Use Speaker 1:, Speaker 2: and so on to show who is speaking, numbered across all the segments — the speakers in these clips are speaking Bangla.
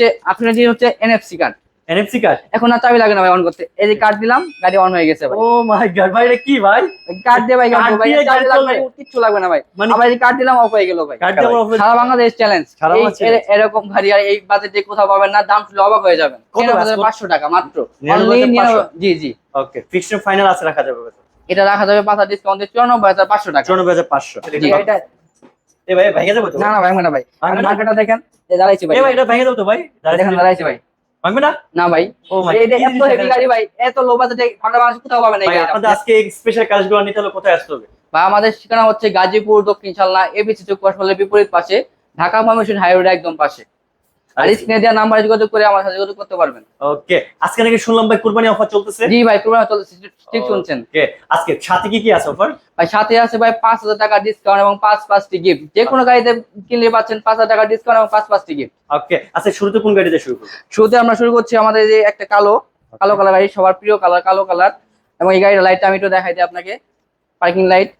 Speaker 1: সবচেয়ে আপনার যে হচ্ছে এনএফসি কার্ড
Speaker 2: এনএফসি কার্ড
Speaker 1: এখন আর চাবি লাগে না ভাই অন করতে। এই যে কার্ড দিলাম গাড়ি অন হয়ে গেছে ভাই।
Speaker 2: ও মাই গড ভাই এটা কি ভাই?
Speaker 1: কার্ড দিয়ে ভাই গাড়ি ভাই চাবি লাগবে কিচ্ছু লাগবে না ভাই।
Speaker 2: মানে-
Speaker 1: আবার এই কার্ড দিলাম অফ হয়ে গেল ভাই।
Speaker 2: দিয়ে off হয়ে-
Speaker 1: সারা বাংলাদেশ চ্যালেঞ্জ
Speaker 2: সারা।
Speaker 1: এরকম গাড়ি আর এই বাজেটে কোথাও পাবেন না দাম শুনলে অবাক হয়ে যাবেন।
Speaker 2: কত আছে?
Speaker 1: পাঁচশো টাকা মাত্র।
Speaker 2: 99,500
Speaker 1: Only 99 জি জি।
Speaker 2: ওকে ফিক্সড ফাইনাল আছে রাখা যাবে
Speaker 1: এটা রাখা যাবে পাঁচ ডিসকাউন্টে চুরানব্বই হাজার পাঁচশো টাকা।
Speaker 2: চুরানব্বই হাজার পাঁচশো।
Speaker 1: এটা
Speaker 2: এ ভাই ভেঙে যাবে তো?
Speaker 1: না না ভাই না ভাই। মার্কেটটা দেখেন এই দাঁড়াইছি ভাই।
Speaker 2: এ ভাই এটা ভেঙে যাবে তো ভাই?
Speaker 1: দেখেন দাঁড়াইছি ভাই।
Speaker 2: ভাঙবে না?
Speaker 1: না ভাই।
Speaker 2: ও মাই
Speaker 1: এটা এত হেভি গাড়ি ভাই এত লো বাজেটে ভাঙা মানুষ কোথাও পাবে না এই
Speaker 2: ভাই আপনাদের আজকে স্পেশাল কাজগুলো নিতে হলে কোথায় আসতে হবে?
Speaker 1: বা আমাদের ঠিকানা হচ্ছে গাজীপুর দক্ষিণ শালনা এবিসি চৌক বিপরীত পাশে ঢাকা ময়মনসিংহ হাইওয়ে একদম পাশে। আর
Speaker 2: আচ্ছা।
Speaker 1: স্ক্রিনে দেওয়া নাম্বারে যোগাযোগ করে আমার সাথে যোগাযোগ করতে পারবেন।
Speaker 2: ওকে আজকে নাকি শুনলাম ভাই কুরবানি অফার চলতেছে।
Speaker 1: জি ভাই প্রোগ্রাম চলছে ঠিক শুনছেন
Speaker 2: ওকে আজকে সাথে কি কি আছে অফার
Speaker 1: ভাই সাথে আছে ভাই পাঁচ হাজার টাকা ডিসকাউন্ট এবং পাঁচ পাঁচটি গিফট যে কোনো গাড়িতে কিনলে পাচ্ছেন পাঁচ হাজার টাকা ডিসকাউন্ট এবং পাঁচ পাঁচটি গিফট
Speaker 2: ওকে আচ্ছা শুরুতে কোন গাড়িতে শুরু করব
Speaker 1: শুরুতে আমরা শুরু করছি আমাদের যে একটা কালো কালো কালার গাড়ি সবার প্রিয় কালার কালো কালার। এবং এই গাড়ির লাইটটা আমি একটু দেখাই দিই আপনাকে। পার্কিং লাইট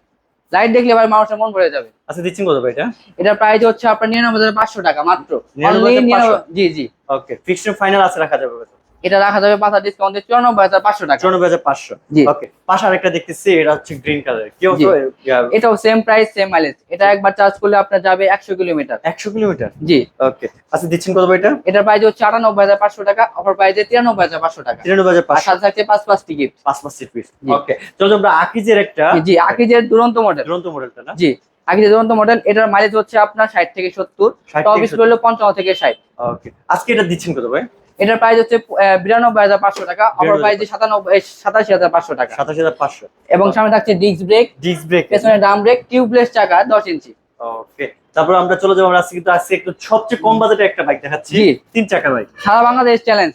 Speaker 1: লাইট দেখলে ভাই মানুষের মন ভরে যাবে।
Speaker 2: আচ্ছা দিচ্ছেন কত ভাই এটা?
Speaker 1: এটা প্রাইস হচ্ছে আপনার নিরানব্বই হাজার পাঁচশো টাকা মাত্র।
Speaker 2: 99,500
Speaker 1: Only 99 জি জি।
Speaker 2: ওকে ফিক্সড ফাইনাল আছে রাখা যাবে
Speaker 1: এটা রাখা যাবে পাঁচ হাজার ডিসকাউন্টে চুরানব্বই হাজার পাঁচশো টাকা।
Speaker 2: চুরানব্বই হাজার পাঁচশো?
Speaker 1: জি।
Speaker 2: ওকে পাশে আরেকটা দেখতেছি এটা হচ্ছে গ্রিন কালার কি।
Speaker 1: এটাও সেম প্রাইস সেম মাইলেজ এটা একবার চার্জ করলে আপনার যাবে একশো কিলোমিটার।
Speaker 2: একশো কিলোমিটার?
Speaker 1: জি।
Speaker 2: ওকে আচ্ছা দিচ্ছেন কত এটা
Speaker 1: এটার প্রাইস হচ্ছে আটানব্বই হাজার পাঁচশো টাকা অফার প্রাইসে তিরানব্বই হাজার পাঁচশো টাকা।
Speaker 2: তিরানব্বই হাজার
Speaker 1: আর
Speaker 2: পাঁচশো
Speaker 1: সাথে থাকছে পাঁচ পাঁচটি গিফট
Speaker 2: পাঁচ পাঁচ সিট পিস ওকে চলো আমরা আকিজের একটা
Speaker 1: জি আকিজের দুরন্ত মডেল
Speaker 2: দুরন্ত মডেলটা না?
Speaker 1: জি আকিজের দুরন্ত মডেল এটার মাইলেজ হচ্ছে আপনার ষাট থেকে সত্তর।
Speaker 2: 60
Speaker 1: টপ স্পিড হলো পঞ্চান্ন থেকে ষাট।
Speaker 2: ওকে আজকে এটা দিচ্ছেন কত ভাই?
Speaker 1: এটার প্রাইস হচ্ছে বিরানব্বই হাজার পাঁচশো টাকা
Speaker 2: আমার
Speaker 1: প্রাইস সাতানব্বই সাতাশি হাজার পাঁচশো টাকা।
Speaker 2: সাতাশি হাজার পাঁচশো।
Speaker 1: এবং সামনে থাকছে ডিস্ক ব্রেক
Speaker 2: ডিস্ক ব্রেক
Speaker 1: পেছনে ডাম ব্রেক টিউবলেস চাকা দশ ইঞ্চি
Speaker 2: ওকে তারপর আমরা চলে যাব আমরা আজকে কিন্তু আজকে একটু সবচেয়ে কম বাজেটে একটা বাইক দেখাচ্ছি। তিন চাকা বাইক
Speaker 1: সারা বাংলাদেশ চ্যালেঞ্জ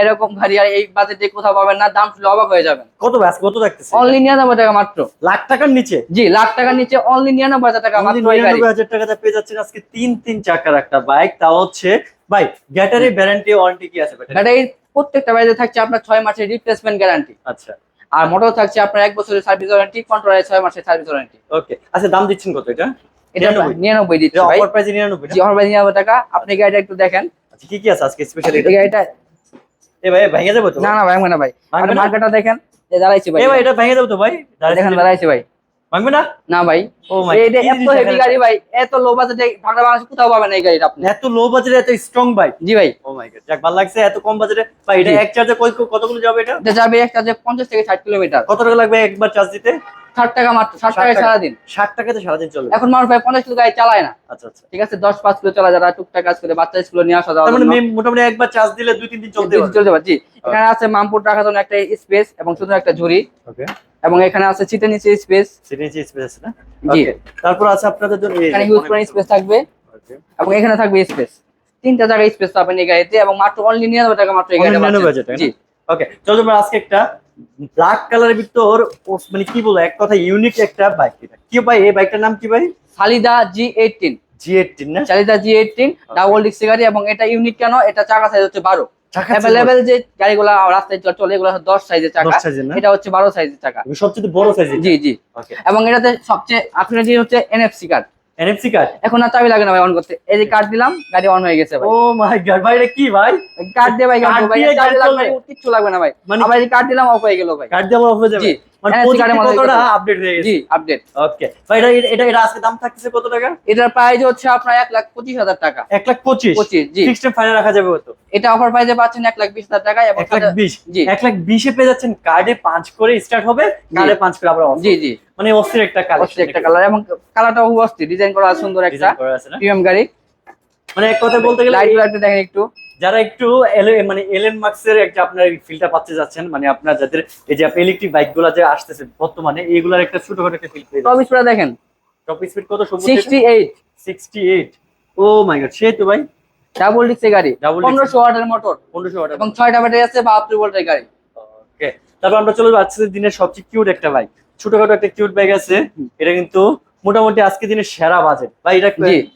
Speaker 1: এরকম গাড়ি আর এই বাজেটে কোথাও পাবেন না দাম শুনলে অবাক হয়ে যাবেন।
Speaker 2: কত আজকে কত দেখতেছি
Speaker 1: অনলি নিরানব্বই টাকা মাত্র।
Speaker 2: লাখ টাকার নিচে?
Speaker 1: জি লাখ টাকার নিচে অনলি নিরানব্বই হাজার টাকা মাত্র
Speaker 2: নিরানব্বই হাজার টাকাতে পেয়ে যাচ্ছেন আজকে তিন তিন চাকার একটা বাইক তাও হচ্ছে ভাই গ্যাটারি ব্যারান্টি ওয়ারেন্টি কি আছে ব্যাটারি
Speaker 1: প্রত্যেকটা বাইরে থাকছে আপনার ছয় মাসের রিপ্লেসমেন্ট গ্যারান্টি
Speaker 2: আচ্ছা।
Speaker 1: আর মোটর থাকছে আপনার এক বছরের সার্ভিস ওয়ারেন্টি কন্ট্রোলের ছয় মাসের সার্ভিস ওয়ারেন্টি
Speaker 2: ওকে আচ্ছা দাম দিচ্ছেন কত এটা?
Speaker 1: এটা
Speaker 2: 99
Speaker 1: নিরানব্বই দিচ্ছে ভাই।
Speaker 2: অফার প্রাইসে নিরানব্বই
Speaker 1: জি অফার প্রাইস নিরানব্বই টাকা। আপনি গাড়িটা একটু দেখেন।
Speaker 2: আচ্ছা কি কি আছে আজকে স্পেশাল
Speaker 1: এই গাড়িটা
Speaker 2: এ ভাই ভেঙে যাবে তো
Speaker 1: না না ভাঙবে না ভাই। আর মার্কেটটা দেখেন এই দাঁড়াইছি ভাই।
Speaker 2: এ ভাই এটা ভেঙে যাবে তো ভাই?
Speaker 1: দেখেন দাঁড়াইছি ভাই।
Speaker 2: ভাঙবে না?
Speaker 1: না ভাই।
Speaker 2: ও মাই
Speaker 1: এটা এত হেভি গাড়ি ভাই এত লো বাজেটে ভাঙা মানুষ কোথাও পাবেন না এই গাড়িটা আপনি?
Speaker 2: এত লো বাজেটে এত স্ট্রং বাইক
Speaker 1: জি ভাই।
Speaker 2: ও মাই গড যাক ভালো লাগছে এত কম বাজেটে ভাই এটা। এক চার্জে কতগুলো যাবে এটা?
Speaker 1: এটা যাবে পঞ্চাশ থেকে ষাট কিলোমিটার।
Speaker 2: কত টাকা লাগবে একবার চার্জ দিতে?
Speaker 1: ষাট টাকা মাত্র ষাট টাকায়
Speaker 2: টাকা।
Speaker 1: সারাদিন।
Speaker 2: ষাট টাকাতে সারাদিন চলবে
Speaker 1: এখন মানুষ ভাই পঞ্চাশ কিলো গাড়ি চালায় না।
Speaker 2: আচ্ছা আচ্ছা।
Speaker 1: ঠিক আছে দশ পাঁচ কিলো চালায় যারা টুকটাক কাজ করে বাচ্চা স্কুলে নিয়ে আসা যাওয়া
Speaker 2: মানে মোটামুটি একবার চার্জ দিলে দুই তিন দিন চলতে
Speaker 1: চলতে পারছি এখানে আছে মামপুর রাখার জন্য একটা স্পেস এবং শুধু একটা ঝুড়ি।
Speaker 2: ওকে।
Speaker 1: এবং এখানে আছে চিতে নিচে স্পেস।
Speaker 2: সেটা নিচে স্পেস আছে না?
Speaker 1: জি।
Speaker 2: তারপর আছে আপনাদের জন্য
Speaker 1: এখানে হিউজ পরিমাণ স্পেস থাকবে। এবং এখানে থাকবে স্পেস। তিনটা জায়গায় স্পেস পাবেন এই গাড়িতে এবং মাত্র অনলি নিরানব্বই টাকা মাত্র এই গাড়িটা
Speaker 2: 99
Speaker 1: পাচ্ছেন।
Speaker 2: টাকা,
Speaker 1: জি।
Speaker 2: ওকে চলো আমরা আজকে একটা ব্ল্যাক কালারের ভিতর মানে কি বলব এক কথা ইউনিক একটা বাইক এটা। কি ভাই এই বাইকটার নাম কি ভাই?
Speaker 1: সালিদা জি এইটিন
Speaker 2: জি এইটিন না?
Speaker 1: সালিদা জি এইটিন ডাবল ডিক্সি গাড়ি এবং এটা ইউনিক কেন? এটা চাকা সাইজ হচ্ছে বারো।
Speaker 2: চাকা
Speaker 1: অ্যাভেলেবেল যে গাড়িগুলো রাস্তায় চলে চলে এগুলো হচ্ছে দশ সাইজের চাকা। এটা হচ্ছে বারো সাইজের চাকা।
Speaker 2: সবচেয়ে বড় সাইজ
Speaker 1: জি জি।
Speaker 2: ওকে
Speaker 1: এবং এটাতে সবচেয়ে আপনার যে হচ্ছে এনএফসি কার্ড
Speaker 2: এনএফসি কার্ড
Speaker 1: এখন আর চাবি লাগে না ভাই অন করতে। এই যে কার্ড দিলাম গাড়ি অন হয়ে গেছে ভাই।
Speaker 2: ও মাই গড ভাই এটা কি ভাই?
Speaker 1: কার্ড দিয়ে ভাই গাড়ি ভাই চাবি লাগবে না, কিচ্ছু লাগবে না ভাই।
Speaker 2: মানে-
Speaker 1: আবার এই কার্ড দিলাম অফ হয়ে গেল ভাই।
Speaker 2: কার্ড আমার হয়ে যাবে? মানে
Speaker 1: NFC
Speaker 2: প্রযুক্তি
Speaker 1: card এর মধ্যে
Speaker 2: কতটা আপডেট হয়ে গেছে?
Speaker 1: জি আপডেট
Speaker 2: ওকে ভাই এটা এটা এটা আজকে দাম থাকতেছে কত টাকা?
Speaker 1: এটার প্রাইস হচ্ছে আপনার লাখ পঁচিশ হাজার টাকা।
Speaker 2: এক লাখ পঁচিশ?
Speaker 1: পঁচিশ জি।
Speaker 2: ফিক্সড ফাইনাল রাখা যাবে কত?
Speaker 1: এটা অফার প্রাইসে পাচ্ছেন এক লাখ বিশ হাজার টাকা এবং
Speaker 2: লাখ
Speaker 1: জি।
Speaker 2: লাখ পেয়ে যাচ্ছেন কার্ডে পাঁচ করে স্টার্ট হবে কার্ডে পাঁচ করে আবার
Speaker 1: জি জি।
Speaker 2: মানে অস্থির একটা
Speaker 1: কালার
Speaker 2: কালেকশন
Speaker 1: একটা কালার এবং কালারটাও খুব অস্থির ডিজাইন করা সুন্দর একটা প্রিমিয়াম গাড়ি।
Speaker 2: মানে এক কথা বলতে গেলে
Speaker 1: লাইট লাইট দেখেন একটু।
Speaker 2: যারা একটু মানে এলএন মার্কসের একটা আপনার ফিলটা পাচ্ছে যাচ্ছেন মানে আপনার যাদের এই যে ইলেকট্রিক বাইকগুলা যে আসতেছে বর্তমানে এইগুলার একটা ছোটখাটো একটা ফিল পেয়ে
Speaker 1: টপ স্পিড দেখেন।
Speaker 2: টপ স্পিড কত
Speaker 1: sixty eight
Speaker 2: sixty eight oh my god সেই তো ভাই।
Speaker 1: ডাবল ডিক্সের গাড়ি।
Speaker 2: Double disc।
Speaker 1: পনেরোশো ওয়াটের মোটর
Speaker 2: পনেরোশো ওয়াট
Speaker 1: এবং ছয়টা ব্যাটারি আছে বাহাত্তর ভোল্টের গাড়ি।
Speaker 2: ওকে তারপর আমরা চলে যাচ্ছি দিনের সবচেয়ে কিউট একটা বাইক ছোটখাটো একটা কিউট বাইক আছে। এটা কিন্তু মোটামুটি আজকে দিনের সেরা বাজেট ভাই এটা।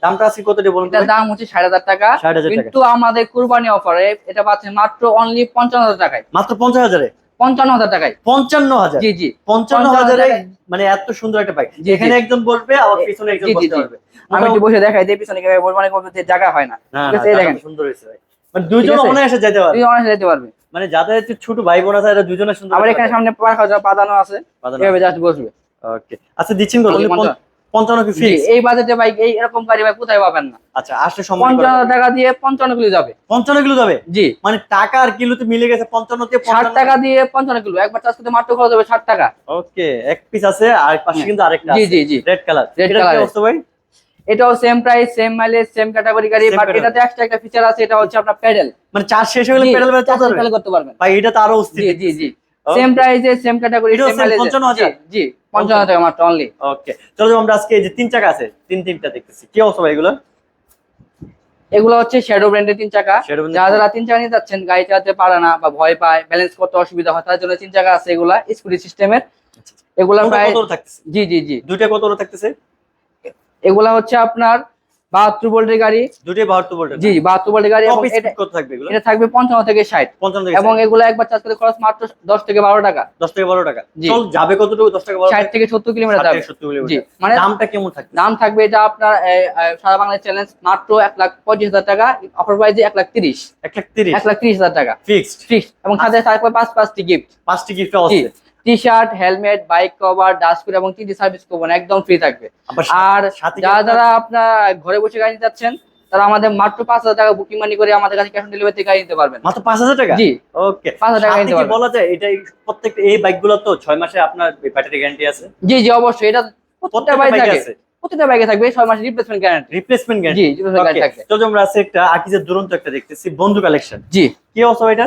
Speaker 2: দামটা আজকে কত বলুন ভাই?
Speaker 1: দাম হচ্ছে ষাট হাজার টাকা।
Speaker 2: 60,000 টাকা।
Speaker 1: কিন্তু আমাদের কুরবানি অফারে এটা পাচ্ছেন মাত্র অনলি পঞ্চান্ন হাজার টাকায়।
Speaker 2: মাত্র পঞ্চাশ হাজারে?
Speaker 1: পঞ্চান্ন হাজার টাকায়।
Speaker 2: পঞ্চান্ন হাজার?
Speaker 1: জি জি।
Speaker 2: পঞ্চান্ন
Speaker 1: 55,000
Speaker 2: হাজারে মানে এত সুন্দর একটা বাইক এখানে একজন বলবে আবার পিছনে একজন বসতে পারবে।
Speaker 1: আমি একটু বসে দেখাই দিই পিছনে কীভাবে বলব, মানে জায়গা হয় না। ঠিক আছে, দেখেন।
Speaker 2: সুন্দর হয়েছে ভাই। মানে দুইজন অনায়াসে যেতে পারবে।
Speaker 1: অনায়াসে যেতে পারবে।
Speaker 2: মানে যাদের একটু ছোট ভাই বোন আছে এরা দুজনের সুন্দর
Speaker 1: আবার এখানে সামনে পাখা পাতানো আছে। এভাবে জাস্ট বসবে।
Speaker 2: ওকে আচ্ছা দিচ্ছেন কত?
Speaker 1: Only পঞ্চান্ন।
Speaker 2: পঞ্চান্ন কি ফিক্স
Speaker 1: এই বাজেটে বাইক এই এরকম গাড়ি ভাই কোথায় পাবেন না?
Speaker 2: আচ্ছা আসলে সম্মান
Speaker 1: পঞ্চান্ন টাকা দিয়ে পঞ্চান্ন কিলো যাবে।
Speaker 2: পঞ্চান্ন কিলো যাবে?
Speaker 1: জি।
Speaker 2: মানে টাকা আর কিলোতে মিলে গেছে পঞ্চান্ন থেকে
Speaker 1: ষাট টাকা দিয়ে পঞ্চান্ন কিলো। একবার চার্জ করতে মাত্র খরচ হবে ষাট টাকা।
Speaker 2: ওকে এক পিস আছে আর পাশে
Speaker 1: হ্যাঁ।
Speaker 2: কিন্তু আরেকটা
Speaker 1: জি জি জি।
Speaker 2: রেড কালার
Speaker 1: Red
Speaker 2: এটা কি অবস্থা ভাই?
Speaker 1: এটাও same price same mileage same category গাড়ি বাট এটাতে এক্সট্রা একটা ফিচার আছে এটা হচ্ছে আপনার প্যাডেল
Speaker 2: মানে চার্জ শেষ হয়ে গেলে বের করতে পারবে
Speaker 1: করতে পারবেন।
Speaker 2: ভাই এটা তো আরও অস্থির
Speaker 1: জি জি জি। সেম প্রাইসে সেম ক্যাটাগরি সেম মাইলেজ
Speaker 2: 55,000?
Speaker 1: জি টাকা মাত্র অনলি
Speaker 2: ওকে চলো আমরা আজকে এই যে তিন চাকা আছে তিন তিনটা দেখতেছি। কি অবস্থা ভাই এগুলো?
Speaker 1: এগুলো হচ্ছে শ্যাডো ব্র্যান্ডের তিন চাকা। যারা যারা তিন চাকা নিতে যাচ্ছেন গাড়ি চালাতে পারে না বা ভয় পায় ব্যালেন্স করতে অসুবিধা হয় তার জন্য তিন চাকা আছে এগুলা স্কুটি সিস্টেমের এগুলা
Speaker 2: কোনটা
Speaker 1: প্রায়
Speaker 2: কত করে থাকতেছে?
Speaker 1: জি জি জি।
Speaker 2: দুইটা কত থাকতেছে?
Speaker 1: এগুলা হচ্ছে আপনার বাহাত্তর ভোল্টের গাড়ি।
Speaker 2: দুইটাই বাহাত্তর ভোল্টের
Speaker 1: জি বাহাত্তর ভোল্টের গাড়ি
Speaker 2: কত থাকবে এগুলো?
Speaker 1: এটা থাকবে পঞ্চান্ন থেকে ষাট।
Speaker 2: পঞ্চান্ন থেকে
Speaker 1: এবং এগুলো একবার চার্জ করতে খরচ মাত্র দশ থেকে বারো টাকা।
Speaker 2: দশ থেকে বারো টাকা। চল যাবে কতটুকু? দশ টাকা
Speaker 1: ষাট থেকে সত্তর কিলোমিটার যাবে।
Speaker 2: থেকে।
Speaker 1: জি মানে
Speaker 2: দামটা কেমন থাকবে?
Speaker 1: দাম থাকবে এটা আপনার সারা বাংলাদেশ চ্যালেঞ্জ মাত্র এক লাখ পঁচিশ হাজার টাকা। অফার প্রাইসে এক লাখ তিরিশ।
Speaker 2: এক লাখ তিরিশ।
Speaker 1: এক লাখ তিরিশ হাজার টাকা।
Speaker 2: ফিক্সড
Speaker 1: ফিক্স এবং সাথে থাকবে পাঁচ পাঁচটি গিফট
Speaker 2: পাঁচটি গিফট আছে।
Speaker 1: T shirt helmet bike cover dustbin এবং তিনটি সার্ভিস কুপন একদম ফ্রি থাকবে। আর যারা যারা আপনার ঘরে বসে গাড়ি নিতে চাচ্ছেন তারা আমাদের মাত্র পাঁচ হাজার টাকা বুকিং মানি করে আমাদের কাছে ক্যাশ অন ডেলিভারি গাড়ি নিতে পারবেন।
Speaker 2: মাত্র পাঁচ হাজার টাকা?
Speaker 1: জি।
Speaker 2: ওকে
Speaker 1: 5,000 টাকা নিতে
Speaker 2: বলা যায় এটা এই- প্রত্যেকটা এই বাইকগুলো তো ছয় মাসে আপনার ব্যাটারি গ্যারান্টি আছে।
Speaker 1: জি জি অবশ্যই। এটা প্রত্যেকটা বাইক
Speaker 2: আছে।
Speaker 1: বাইকে থাকবে ছয় মাসের রিপ্লেসমেন্ট গ্যারান্টি
Speaker 2: রিপ্লেসমেন্ট
Speaker 1: জি
Speaker 2: গ্যারান্টি
Speaker 1: রিপ্লেসমেন্ট গাড়ি থাকবে।
Speaker 2: তো আমরা আছে একটা আকিজের দুরন্ত একটা দেখতেছি বন্ধু কালেকশন
Speaker 1: জি।
Speaker 2: কি অবস্থা এটা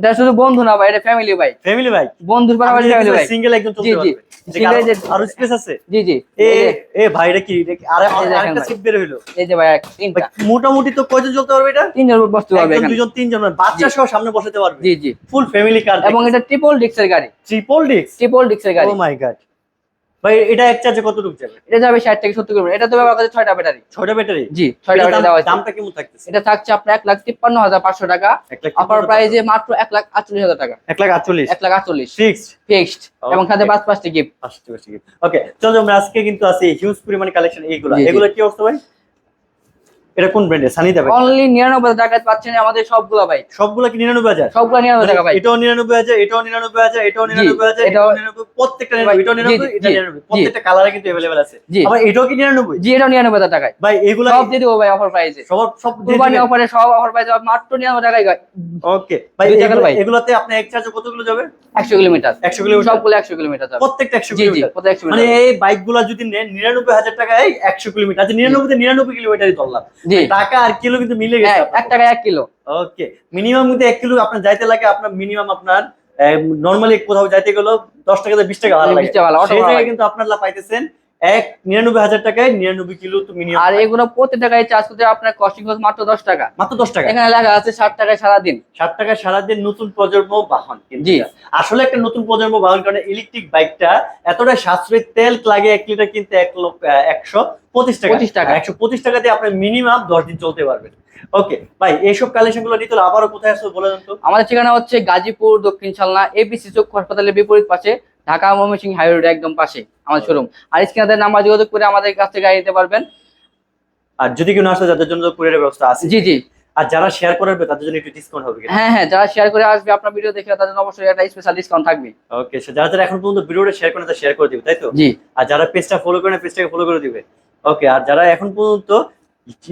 Speaker 1: এটা শুধু বন্ধু না ভাই এটা ফ্যামিলি বাইক
Speaker 2: ফ্যামিলি বাইক
Speaker 1: বন্ধুর পাশাপাশি ফ্যামিলি বাইক
Speaker 2: সিঙ্গেল একদম চলতে। পারবে এটা কি
Speaker 1: Single
Speaker 2: আরো-
Speaker 1: যে-
Speaker 2: আরও স্পেস আছে?
Speaker 1: জি জি।
Speaker 2: এ এ ভাই এটা কি? আরে আরেকটা সিট বের হইল?
Speaker 1: এই যে ভাই তিনটা।
Speaker 2: মোটামুটি তো কয়জন চলতে পারবে এটা?
Speaker 1: তিনজন বসতে পারবে এখানে।
Speaker 2: দুজন তিনজন বাচ্চা। সহ সামনে বসাতে পারবে।
Speaker 1: জি জি।
Speaker 2: ফুল ফ্যামিলি কার
Speaker 1: এবং এটা ট্রিপল ডিক্সের গাড়ি।
Speaker 2: ট্রিপল ডিক্স
Speaker 1: ট্রিপল ডিক্সের গাড়ি।
Speaker 2: ও মাই গড ভাই এটা এক চার্জে কতটুকু যাবে?
Speaker 1: এটা যাবে ষাট থেকে সত্তর কিলোমিটার। এটা তো ব্যবহার করছে ছয়টা ব্যাটারি।
Speaker 2: ছয়টা ব্যাটারি?
Speaker 1: জি ছয়টা ব্যাটারি দেওয়া হয়েছে।
Speaker 2: দামটা কেমন থাকতেছে?
Speaker 1: এটা থাকছে আপনার এক লাখ তিপ্পান্ন হাজার পাঁচশো টাকা।
Speaker 2: এক লাখ
Speaker 1: অফার প্রাইজে মাত্র এক লাখ আটচল্লিশ হাজার টাকা।
Speaker 2: এক লাখ আটচল্লিশ?
Speaker 1: এক লাখ আটচল্লিশ।
Speaker 2: ফিক্সড
Speaker 1: ফিক্সড এবং সাথে পাঁচ পাঁচটি গিফট
Speaker 2: ওকে চলো আমরা আজকে কিন্তু আছে হিউজ পরিমাণে কালেকশন এইগুলো। এগুলো কি অবস্থা ভাই? এটা কোন ব্র্যান্ডের সানি দেবে
Speaker 1: অনলি নিরানব্বই টাকায় পাচ্ছেন আমাদের সবগুলো বাইক
Speaker 2: সবগুলো কি নিরানব্বই হাজার?
Speaker 1: সবগুলো নিরানব্বই টাকা বাইক
Speaker 2: এটাও নিরানব্বই হাজার এটাও নিরানব্বই হাজার এটাও নিরানব্বই হাজার এটাও
Speaker 1: এটাও-
Speaker 2: নিরানব্বই প্রত্যেকটা
Speaker 1: ভাই,
Speaker 2: নিরানব্বই এটাও
Speaker 1: জি,
Speaker 2: নিরানব্বই এটা
Speaker 1: জি,
Speaker 2: নিরানব্বই।
Speaker 1: জি।
Speaker 2: প্রত্যেকটা কালারে কিন্তু অ্যাভেলেবেল আছে। আবার এটাও কি নিরানব্বই?
Speaker 1: জি এটাও নিরানব্বই হাজার টাকায়।
Speaker 2: ভাই এগুলো
Speaker 1: সব দিয়ে দেবো ভাই অফার প্রাইজে
Speaker 2: সব সব
Speaker 1: কুরবানি অফারে সব অফার প্রাইজে মাত্র নিরানব্বই টাকায়
Speaker 2: ওকে ভাই এগুলো- এগুলোতে আপনি এক চার্জে কতগুলো যাবে?
Speaker 1: একশো কিলোমিটার।
Speaker 2: একশো কিলোমিটার।
Speaker 1: সবগুলো একশো কিলোমিটার যাবে।
Speaker 2: প্রত্যেকটা একশো
Speaker 1: জি জি
Speaker 2: কিলোমিটার।
Speaker 1: প্রত্যেক একশো
Speaker 2: মানে এই বাইকগুলা যদি নেন নিরানব্বই হাজার টাকায় একশো কিলোমিটার। আচ্ছা নিরানব্বই নিরানব্বই কিলোমিটারই ধরলাম।
Speaker 1: জি
Speaker 2: টাকা আর কিলো কিন্তু মিলে গেছে
Speaker 1: হ্যাঁ, এক টাকায় এক কিলো।
Speaker 2: ওকে মিনিমাম কিন্তু এক কিলো আপনার যাইতে লাগে আপনার মিনিমাম আপনার নর্মালি কোথাও যাইতে গেলো দশ টাকা বিশ টাকা ভালো লাগে।
Speaker 1: টাকা
Speaker 2: সেই জায়গায় কিন্তু আপনারা পাইতেছেন এক নিরানব্বই হাজার টাকায় নিরানব্বই কিলো তো মিনিমাম
Speaker 1: আর এগুলো প্রত্যেকটা গাড়ি চার্জ করতে আপনার কস্টিং খরচ মাত্র দশ টাকা।
Speaker 2: মাত্র দশ টাকা।
Speaker 1: এখানে লেখা আছে ষাট টাকায় সারাদিন।
Speaker 2: ষাট টাকা সারাদিন নতুন প্রজন্ম বাহন
Speaker 1: জি।
Speaker 2: আসলে একটা নতুন প্রজন্ম বাহন কারণ ইলেকট্রিক বাইকটা এতটা সাশ্রয়ী তেল লাগে এক লিটার কিনতে এক লক্ষ একশো পঁচিশ টাকা।
Speaker 1: 25 টাকা।
Speaker 2: একশো পঁচিশ টাকাতে আপনি মিনিমাম দশ দিন চলতে পারবেন। ওকে ভাই এইসব কালেকশনগুলো নিতে আবারও কোথায় আসবে বলে দেন তো?
Speaker 1: আমাদের ঠিকানা হচ্ছে গাজীপুর দক্ষিণ চালনা এবিসি চক্ষু হাসপাতালের বিপরীত পাশে ঢাকা ময়মনসিংহ হাইওয়ে রোড একদম পাশে আমাদের শোরুম আর স্ক্রিনাদের নাম্বার যোগাযোগ করে আমাদের কাছ থেকে গাড়ি নিতে পারবেন।
Speaker 2: আর যদি কেউ আসে যাদের জন্য কুরিয়ারের ব্যবস্থা আছে।
Speaker 1: জি জি।
Speaker 2: আর যারা শেয়ার করবে তাদের জন্য একটু ডিসকাউন্ট হবে
Speaker 1: হ্যাঁ হ্যাঁ যারা শেয়ার করে আসবে আপনার ভিডিও দেখে তাদের জন্য অবশ্যই একটা স্পেশাল ডিসকাউন্ট থাকবে।
Speaker 2: ওকে যারা যারা এখন পর্যন্ত ভিডিওটা শেয়ার করে শেয়ার করে দিবে তাই তো?
Speaker 1: জি।
Speaker 2: আর যারা পেজটা ফলো করে পেজটাকে ফলো করে দিবে। ওকে আর যারা এখন পর্যন্ত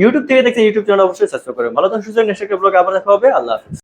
Speaker 2: ইউটিউব থেকে দেখছেন ইউটিউব চ্যানেল অবশ্যই সাবস্ক্রাইব করবেন। ভালো থাকুন সুযোগ নেক্সট একটা ব্লগ আবার দেখা হবে। আল্লাহ হাফিজ।